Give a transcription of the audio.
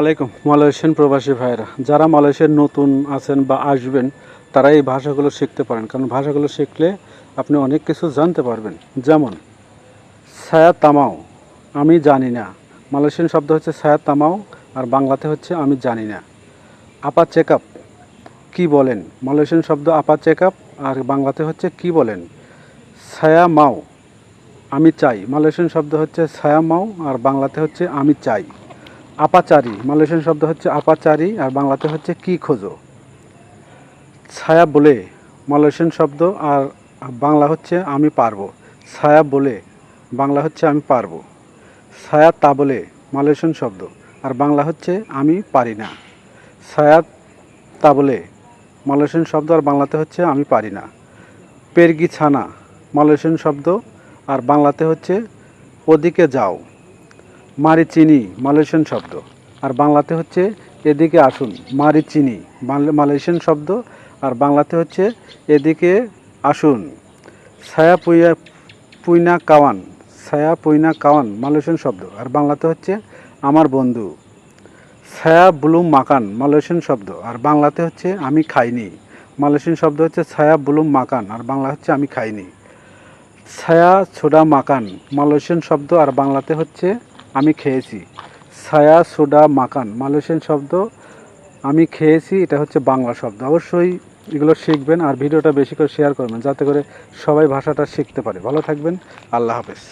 আলাইকুম, মালয়েশিয়ান প্রবাসী ভাইরা যারা মালয়েশিয়ার নতুন আছেন বা আসবেন, তারা এই ভাষাগুলো শিখতে পারেন। কারণ ভাষাগুলো শিখলে আপনি অনেক কিছু জানতে পারবেন। যেমন ছায়া তামাও, আমি জানি না। মালয়েশিয়ান শব্দ হচ্ছে ছায়া তামাও, আর বাংলাতে হচ্ছে আমি জানি না। আপা চেক আপ কী বলেন? মালয়েশিয়ান শব্দ আপা চেক আপ আর বাংলাতে হচ্ছে কি বলেন? ছায়া মাও, আমি চাই। মালয়েশিয়ান শব্দ হচ্ছে ছায়া মাও, আর বাংলাতে হচ্ছে আমি চাই। আপাচারি, মালয়েশিয়ান শব্দ হচ্ছে আপাচারি আর বাংলাতে হচ্ছে কি খোঁজো। ছায়া বলে মালয়েশিয়ান শব্দ আর বাংলা হচ্ছে আমি পারব। ছায়া বলে বাংলা হচ্ছে আমি পারব। ছায়া তা বলে মালয়েশিয়ান শব্দ আর বাংলা হচ্ছে আমি পারি না। ছায়া তা বলে মালয়েশিয়ান শব্দ আর বাংলাতে হচ্ছে আমি পারি না। পেরগি ছানা মালয়েশিয়ান শব্দ আর বাংলাতে হচ্ছে ওদিকে যাও। মারিচিনি, মালয়েশিয়ান শব্দ। আর বাংলাতে হচ্ছে এদিকে আসুন, মারিচিনি, বাংলা- মালয়েশিয়ান শব্দ। আর বাংলাতে হচ্ছে এদিকে আসুন ছায়া পুইয়া পুইনা কাওয়ান ছায়া পুইনা কাওয়ান মালয়েশিয়ান শব্দ। আর বাংলাতে হচ্ছে আমার বন্ধু ছায়া ব্লুম মাকান মালয়েশিয়ান শব্দ। আর বাংলাতে হচ্ছে আমি খাইনি। মালয়েশিয়ান শব্দ হচ্ছে ছায়া ব্লুম মাকান আর বাংলা হচ্ছে আমি খাইনি। ছায়া ছোডা মাকান মালয়েশিয়ান শব্দ। আর বাংলাতে হচ্ছে আমি খেয়েছি। ছায়া সোডা মাকান মালয়েশিয়ান শব্দ। আমি খেয়েছি, এটা হচ্ছে বাংলা শব্দ। অবশ্যই এগুলো শিখবেন আর ভিডিওটা বেশি করে শেয়ার করবেন, যাতে করে সবাই ভাষাটা শিখতে পারে। ভালো থাকবেন, আল্লাহ হাফেজ।